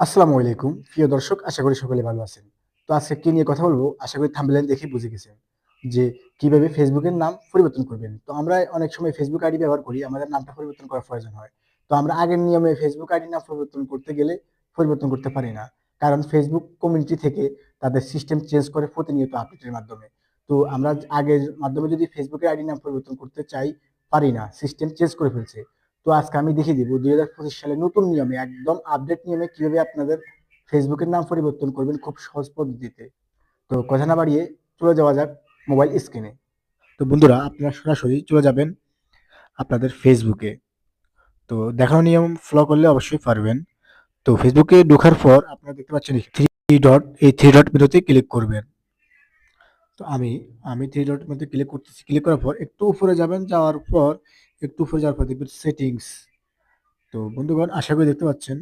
আসসালামু আলাইকুম। প্রিয় দর্শক, আশা করি সকলে ভালো আছেন। তো আজকে কি নিয়ে কথা বলব? আশা করি থাম্বনেল দেখে বুঝে গেছেন যে কীভাবে ফেসবুকের নাম পরিবর্তন করবেন। তো আমরা অনেক সময় ফেসবুক আইডি ব্যবহার করি, আমাদের নামটা পরিবর্তন করার প্রয়োজন হয়। তো আমরা আগের নিয়মে ফেসবুক আইডি নাম পরিবর্তন করতে গেলে পরিবর্তন করতে পারি না। কারণ ফেসবুক কমিউনিটি থেকে তাদের সিস্টেম চেঞ্জ করে প্রতিনিয়ত আপডেটের মাধ্যমে। তো আমরা আগের মাধ্যমে যদি ফেসবুকের আইডি নাম পরিবর্তন করতে চাই, পারি না। সিস্টেম চেঞ্জ করে ফেলছে। তো আজকে আমি দেখিয়ে দিব দুই হাজার পঁচিশ সালে নতুন নিয়মে, একদম আপডেট নিয়মে কীভাবে আপনাদের ফেসবুকের নাম পরিবর্তন করবেন খুব সহজ পদ্ধতিতে। তো কথা না বাড়িয়ে চলে যাওয়া যাক মোবাইল স্ক্রিনে তো বন্ধুরা, আপনারা সরাসরি চলে যাবেন আপনাদের ফেসবুকে তো দেখানো নিয়ম ফলো করলে অবশ্যই পারবেন। তো ফেসবুকে ঢোকার পর আপনারা দেখতে পাচ্ছেন থ্রি ডট এই থ্রি ডট মেনুতে ক্লিক করবেন। তো আমি আমি থ্রি ডট মধ্যে ক্লিক করতেছি। ক্লিক করার পর একটু উপরে যাবেন, যাওয়ার পর একটু উপরে যাওয়ার পর দেখবেন সেটিংস তো বন্ধুগণ, আশা করি দেখতে পাচ্ছেন।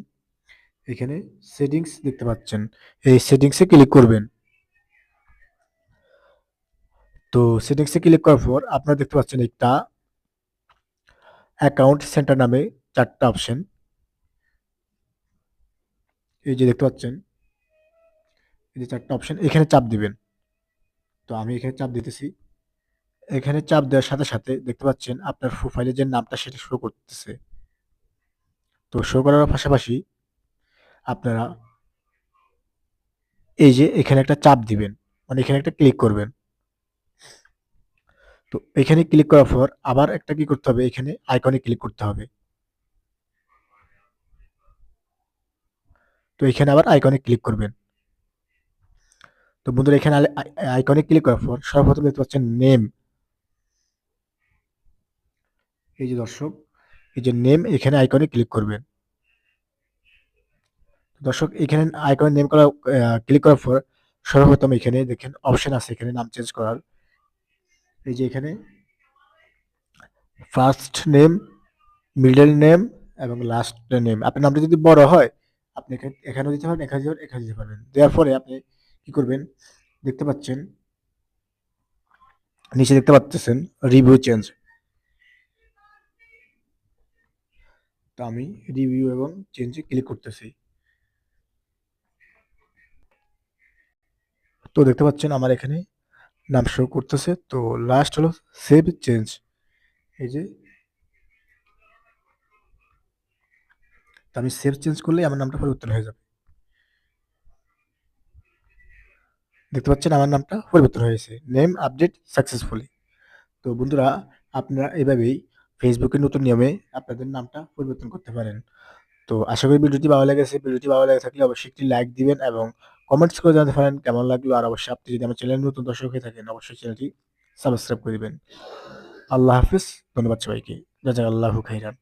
এখানে সেটিংস দেখতে পাচ্ছেন। এই সেটিংসে ক্লিক করবেন। তো সেটিংসে ক্লিক করার পর আপনারা দেখতে পাচ্ছেন একটা অ্যাকাউন্ট সেন্টার নামে চারটা অপশন এই যে দেখতে পাচ্ছেন, এই যে চারটা অপশন এখানে চাপ দিবেন। তো আমি এখানে চাপ দিতেছি। এখানে চাপ দেওয়ার সাথে সাথে দেখতে পাচ্ছেন আপনার প্রোফাইলে যে নামটা সেটা শো করতেছে। তো শো করার পাশাপাশি আপনারা এই যে এখানে একটা চাপ দিবেন মানে এখানে একটা ক্লিক করবেন। তো এখানে ক্লিক করার পর আবার একটা কি করতে হবে? এখানে আইকনে ক্লিক করতে হবে। তো এখানে আবার আইকনে ক্লিক করবেন। তো বন্ধুরা, এখানে আইকনে ক্লিক করার পর সর্বপ্রথম দেখতে পাচ্ছেন নেম এই যে দর্শক, এই যে নেম এখানে আইকনে ক্লিক করবেন। দর্শক, এখানে আইকনে নেম করা ক্লিক করার পর সর্বপ্রথম এখানে দেখেন অপশন আছে, এখানে নাম চেঞ্জ করার। এই যে এখানে ফার্স্ট নেম মিডল নেম এবং লাস্ট নেম আপনার নামটা যদি বড় হয়, আপনি এখানেও দিতে পারেন, এখানে দিতে এখানে দিতে পারবেন দেওয়ার পরে আপনি কি করবেন, দেখতে পাচ্ছেন, নিচে দেখতে পাচ্ছেন রিভিউ চেঞ্জ তো আমি রিভিউ এবং চেঞ্জে ক্লিক করতেছি। তো দেখতে পাচ্ছেন আমার এখানে নাম শো করতেছে। তো লাস্ট হলো সেভ চেঞ্জ এই যে আমি সেভ চেঞ্জ করলে আমার নামটা পরিবর্তন হয়ে যাবে। দেখতে পাচ্ছেন আমার নামটা পরিবর্তন হয়েছে নেম আপডেট সাকসেসফুলি তো বন্ধুরা, আপনারা এভাবেই ফেসবুকের নতুন নিয়মে আপনাদের নামটা পরিবর্তন করতে পারেন। তো আশা করি ভিডিওটি ভালো লেগেছে। ভিডিওটি ভালো লেগে থাকলে অবশ্যই একটি লাইক দিবেন এবং কমেন্টস করে জানাতে পারেন কেমন লাগল। আর অবশ্যই আপনি যদি আমার চ্যানেল নতুন দর্শক হয়ে থাকেন, অবশ্যই চ্যানেলটি সাবস্ক্রাইব করে দেবেন। আল্লাহ হাফিজ। ধন্যবাদ সবাইকে। জাজাক আল্লাহ খাইরান।